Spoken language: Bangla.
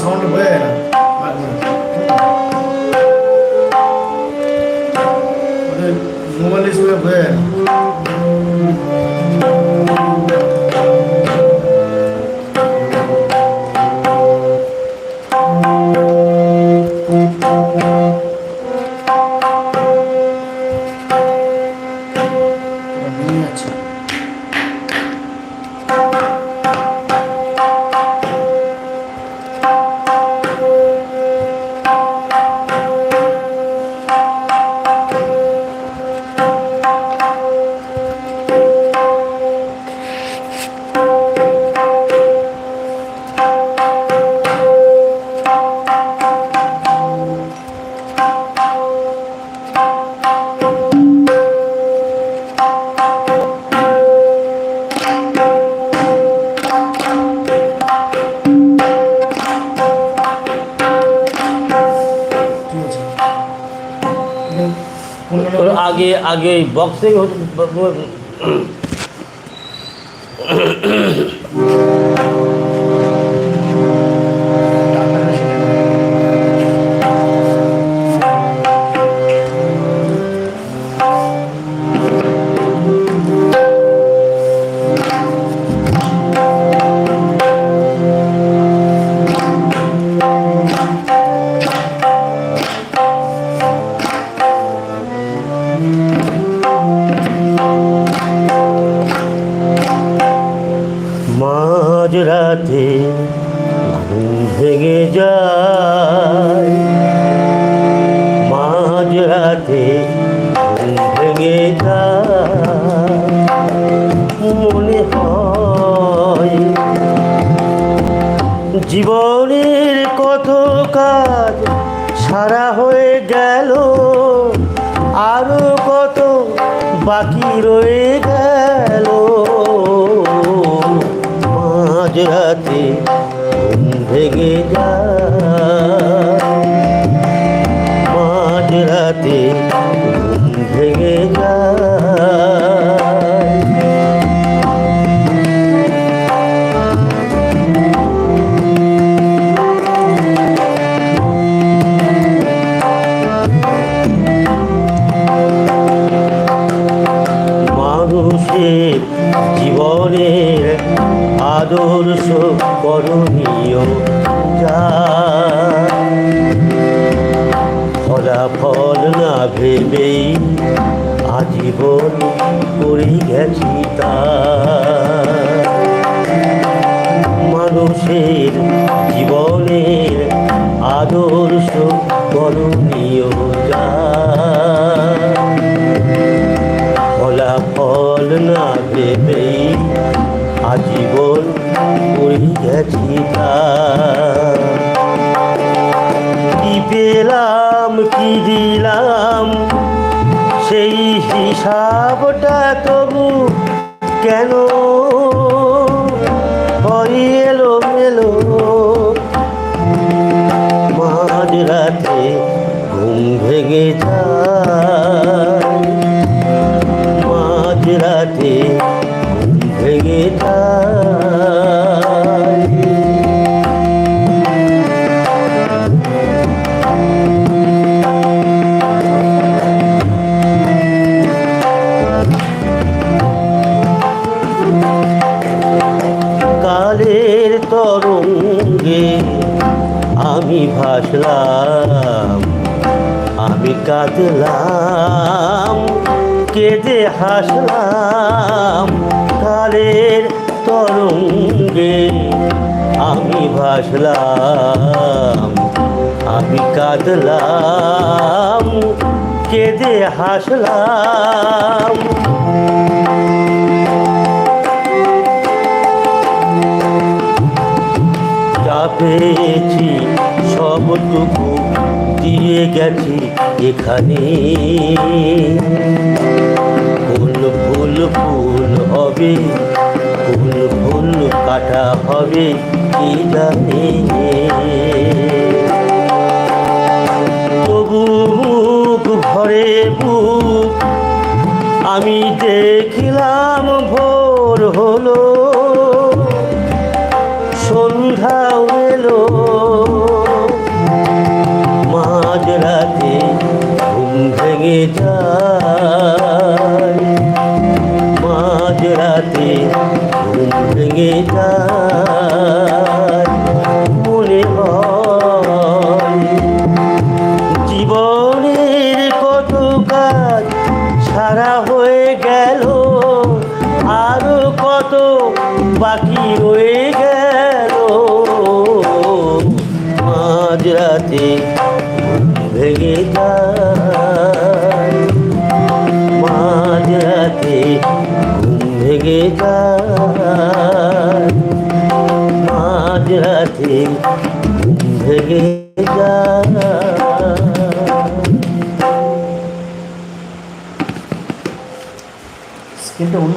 সাউন্ড হয়ে যায় না মোবাইল স্কুলে হয়ে যায় না। और आगे आगे बॉक्स से हो तो- রাতে ঘুম ভেঙে যায়। মাঝ রাতে ঘুম ভেঙে যায়। মনে হয় জীবনের কত কাজ সারা হয়ে গেল, আরও কত বাকি রয়ে গেল। মাঝ রাতে ভেঙে মানুষের জীবনের আদর্শ করণীয় ফলাফল না ভেবেই আজীবন করে গেছি তা। মানুষের জীবনের আদর্শ করণীয় যা। ফলাফল না ভেবেই আজীবন করে গেছি তা। হিসাবটা তবু কেন? এলো মেলো মাঝ রাতে ঘুম ভেঙে যায়। মাঝ রাতে আমি ভাসলাম, আমি কাঁদলাম, কেঁদে হাসলাম কালের তরঙ্গে। আমি ভাসলাম, আমি কাঁদলাম, কেঁদে হাসলাম। যা সবটুকু দিয়ে গেছি এখানে। ফুল ফুল ফুল হবে, ফুল ফুল কাটা হবে, কি জানে? তবু মুখ ভরে বুক আমি দেখলাম ভোর হলো সন্ধ্যাও এলো। রাতে ঘুম ভেঙে যায়, মনে জীবনের কত কাজ সারা হয়ে গেল, আরও কত বাকি রয়ে গেল। মাঝরাতে ভেঙে যায়। ভেঙে যায়? মাঝরাতে ঘুম ভেঙে যায়? স্কেলটা অন্য